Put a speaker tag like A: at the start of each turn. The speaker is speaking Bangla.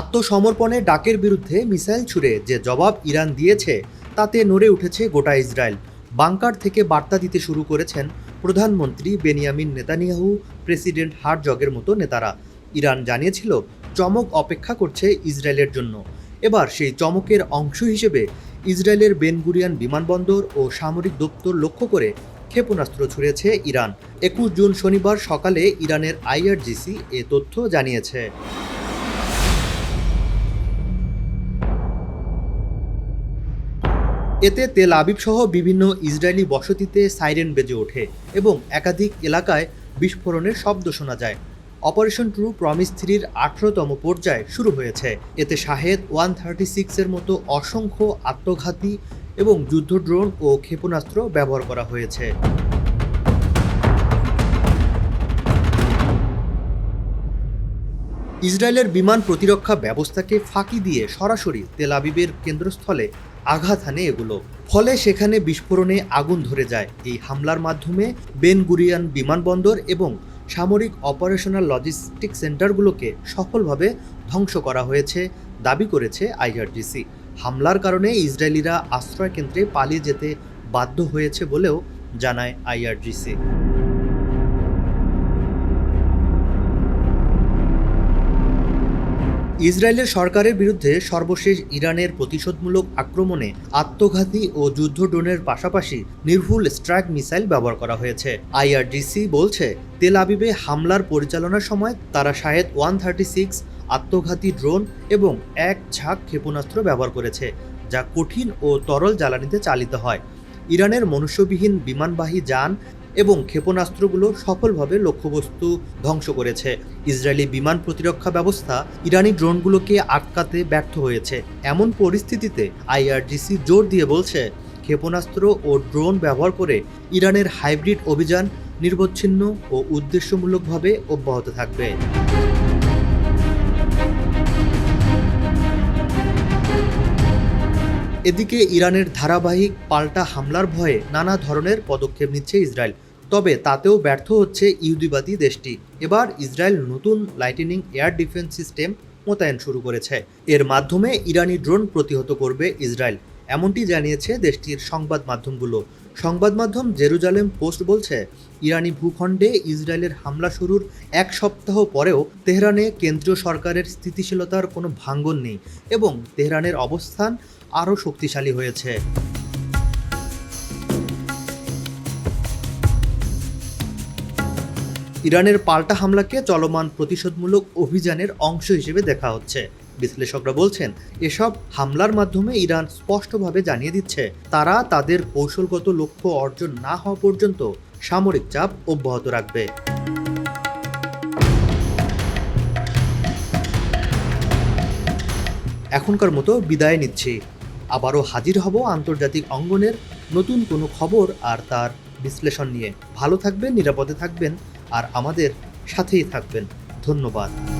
A: আত্মসমর্পণে ডাকের বিরুদ্ধে মিসাইল ছুড়ে যে জবাব ইরান দিয়েছে তাতে নড়ে উঠেছে গোটা ইসরায়েল বাংকার থেকে বার্তা দিতে শুরু করেছেন প্রধানমন্ত্রী বেনিয়ামিন নেতানিয়াহু প্রেসিডেন্ট হারজগের মতো নেতারা ইরান জানিয়েছিল চমক অপেক্ষা করছে ইসরায়েলের জন্য এবার সেই চমকের অংশ হিসেবে ইসরায়েলের বেনগুরিয়ান বিমানবন্দর ও সামরিক দপ্তর লক্ষ্য করে ক্ষেপণাস্ত্র ছুড়েছে ইরান একুশ জুন শনিবার সকালে ইরানের আইআরজিসি এ তথ্য জানিয়েছে এতে তেল আবিব সহ বিভিন্ন ইসরায়েলি বসতিতে সাইরেন বেজে ওঠে এবং একাধিক এলাকায় বিস্ফোরণের শব্দ শোনা যায় অপারেশন ট্রু প্রমিস থ্রির আঠেরোতম পর্যায়ে শুরু হয়েছে এতে শাহেদ ওয়ান থার্টি সিক্সের মতো অসংখ্য আত্মঘাতী এবং যুদ্ধ ড্রোন ও ক্ষেপণাস্ত্র ব্যবহার করা হয়েছে ইসরায়েলের বিমান প্রতিরক্ষা ব্যবস্থাকে ফাঁকি দিয়ে সরাসরি তেল আবিবের কেন্দ্রস্থলে আঘাত হানে এগুলো ফলে সেখানে বিস্ফোরণে আগুন ধরে যায় এই হামলার মাধ্যমে বেনগুরিয়ান বিমানবন্দর এবং সামরিক অপারেশনাল লজিস্টিক সেন্টারগুলোকে সফলভাবে ধ্বংস করা হয়েছে দাবি করেছে আইআরডিসি হামলার কারণে ইসরায়েলিরা আশ্রয়কেন্দ্রে পালিয়ে যেতে বাধ্য হয়েছে বলেও জানায় আইআরডিসি ইসরায়েলের সরকারের বিরুদ্ধে সর্বশেষ ইরানের প্রতিশোধমূলক আক্রমণে আত্মঘাতী ও যুদ্ধ ড্রোনের পাশাপাশি নির্ভুল স্ট্রাইক মিসাইল ব্যবহার করা হয়েছে আইআরডিসি বলছে তেল আবিবে হামলার পরিচালনার সময় তারা শাহেদ ওয়ান থার্টি সিক্স আত্মঘাতী ড্রোন এবং এক ঝাঁক ক্ষেপণাস্ত্র ব্যবহার করেছে যা কঠিন ও তরল জ্বালানিতে চালিত হয় ইরানের মনুষ্যবিহীন বিমানবাহী যান এবং ক্ষেপণাস্ত্রগুলো সফলভাবে লক্ষ্যবস্তু ধ্বংস করেছে ইসরায়েলি বিমান প্রতিরক্ষা ব্যবস্থা ইরানি ড্রোনগুলোকে আটকাতে ব্যর্থ হয়েছে এমন পরিস্থিতিতে আইআরডিসি জোর দিয়ে বলছে ক্ষেপণাস্ত্র ও ড্রোন ব্যবহার করে ইরানের হাইব্রিড অভিযান নির্বচ্ছিন্ন ও উদ্দেশ্যমূলকভাবে অব্যাহত থাকবে এদিকে ইরানের ধারাবাহিক পাল্টা হামলার ভয়ে নানা ধরনের পদক্ষেপ নিচ্ছে ইসরায়েল তবে তাতেও ব্যর্থ হচ্ছে ইহুদিবাদী দেশটি এবার ইসরায়েল নতুন লাইটেনিং এয়ার ডিফেন্স সিস্টেম মোতায়েন শুরু করেছে এর মাধ্যমে ইরানি ড্রোন প্রতিহত করবে ইসরায়েল এমনটি জানিয়েছে দেশটির সংবাদ মাধ্যমগুলো সংবাদ মাধ্যম জেরুজালেম পোস্ট বলছে ইরানি ভূখণ্ডে ইসরায়েলের হামলা শুরুর এক সপ্তাহ পরেও তেহরানে কেন্দ্রীয় সরকারের স্থিতিশীলতার কোনো ভাঙ্গন নেই এবং তেহরানের অবস্থান আরও শক্তিশালী হয়েছে ইরানের পাল্টা হামলাকে চলমান প্রতিশোধমূলক অভিযানের অংশ হিসেবে দেখা হচ্ছে বিশ্লেষকরা বলছেন এসব হামলার মাধ্যমে ইরান স্পষ্টভাবে জানিয়ে দিচ্ছে তারা তাদের কৌশলগত লক্ষ্য অর্জন না হওয়া পর্যন্ত সামরিক চাপ অব্যাহত রাখবে এখনকার মতো বিদায় নিচ্ছি আবারও হাজির হব আন্তর্জাতিক অঙ্গনের নতুন কোনো খবর আর তার বিশ্লেষণ নিয়ে ভালো থাকবেন নিরাপদে থাকবেন আর আমাদের সাথেই থাকবেন ধন্যবাদ